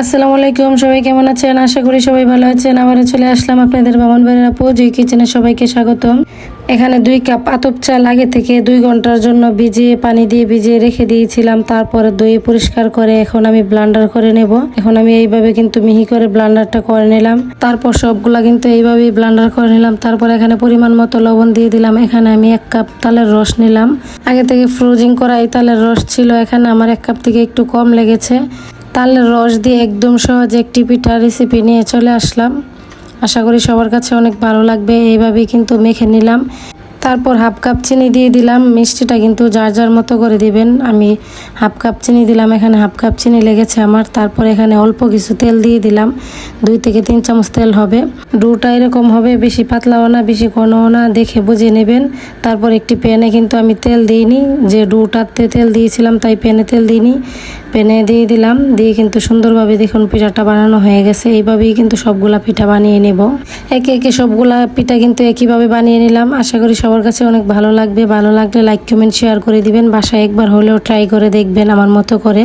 আসসালামু আলাইকুম, সবাই কেমন আছেন? আশা করি সবাই ভালো আছেন। আবারও চলে আসলাম আপনাদের বামন বাড়ির আপু জুই কিচেনে সবাইকে স্বাগতম। এখানে দুই কাপ আতপ চাল আগে থেকে দুই ঘণ্টার জন্য ভিজিয়ে পানি দিয়ে ভিজিয়ে রেখে দিয়েছিলাম। তারপরে দই পরিষ্কার করে এখন আমি ব্লান্ডার করে নেব। এখন আমি এইভাবে কিন্তু মিহি করে ব্লান্ডারটা করে নিলাম। তারপর সবগুলা কিন্তু এইভাবেই ব্লান্ডার করে নিলাম। তারপর এখানে পরিমাণ মতো লবণ দিয়ে দিলাম। এখানে আমি এক কাপ তালের রস নিলাম। আগে থেকে ফ্রোজিং করা এই তালের রস ছিল। এখানে আমার এক কাপ থেকে একটু কম লেগেছে। তালের রস দিয়ে একদম সহজে একটি পিঠা রেসিপি নিয়ে চলে আসলাম। আশা করি সবার কাছে অনেক ভালো লাগবে, এইভাবেই কিন্তু মেখে নিলাম। তারপর হাফ কাপ চিনি দিয়ে দিলাম, মিষ্টিটা কিন্তু যার যার মতো করে দিবেন। আমি হাফ কাপ চিনি দিলাম, এখানে হাফ কাপ চিনি লেগেছে আমার। তারপর এখানে অল্প কিছু তেল দিয়ে দিলাম, দুই থেকে তিন চামচ তেল হবে। ডুটা এরকম হবে, বেশি পাতলাও না, বেশি ঘনও না, দেখে বুঝে নেবেন। তারপর একটি প্যানে কিন্তু আমি তেল দিইনি, যে ডুটাতে তেল দিয়েছিলাম, তাই প্যানে তেল দিইনি। প্যানে দিয়ে দিলাম। দিয়ে কিন্তু সুন্দরভাবে দেখুন পিঠাটা বানানো হয়ে গেছে। এইভাবেই কিন্তু সবগুলা পিঠা বানিয়ে নেব। একে একে সবগুলা পিঠা কিন্তু একইভাবে বানিয়ে নিলাম। আশা করি সবার কাছে অনেক ভালো লাগবে। ভালো লাগলে লাইক, কমেন্ট, শেয়ার করে দিবেন। বাসায় একবার হলেও ট্রাই করে দেখবেন আমার মতো করে।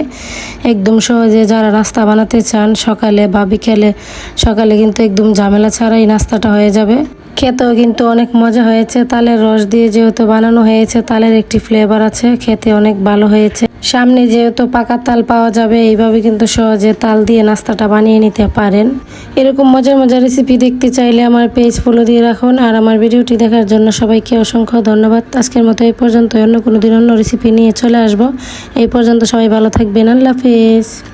একদম সহজে যারা নাস্তা বানাতে চান, সকালে বা বিকেলে, সকালে কিন্তু একদম ঝামেলা ছাড়াই নাস্তাটা হয়ে যাবে। খেতেও কিন্তু অনেক মজা হয়েছে। তালের রস দিয়ে যেহেতু বানানো হয়েছে, তালের একটি ফ্লেভার আছে, খেতে অনেক ভালো হয়েছে। সামনে যেহেতু পাকা তাল পাওয়া যাবে, এইভাবে কিন্তু সহজে তাল দিয়ে নাস্তাটা বানিয়ে নিতে পারেন। এরকম মজার মজার রেসিপি দেখতে চাইলে আমার পেজ ফলো দিয়ে রাখুন। আর আমার ভিডিওটি দেখার জন্য সবাইকে অসংখ্য ধন্যবাদ। আজকের মতো এই পর্যন্ত অন্য কোনো দিন অন্য রেসিপি নিয়ে চলে আসব। এই পর্যন্ত সবাই ভালো থাকবেন। আল্লাহ হাফেজ।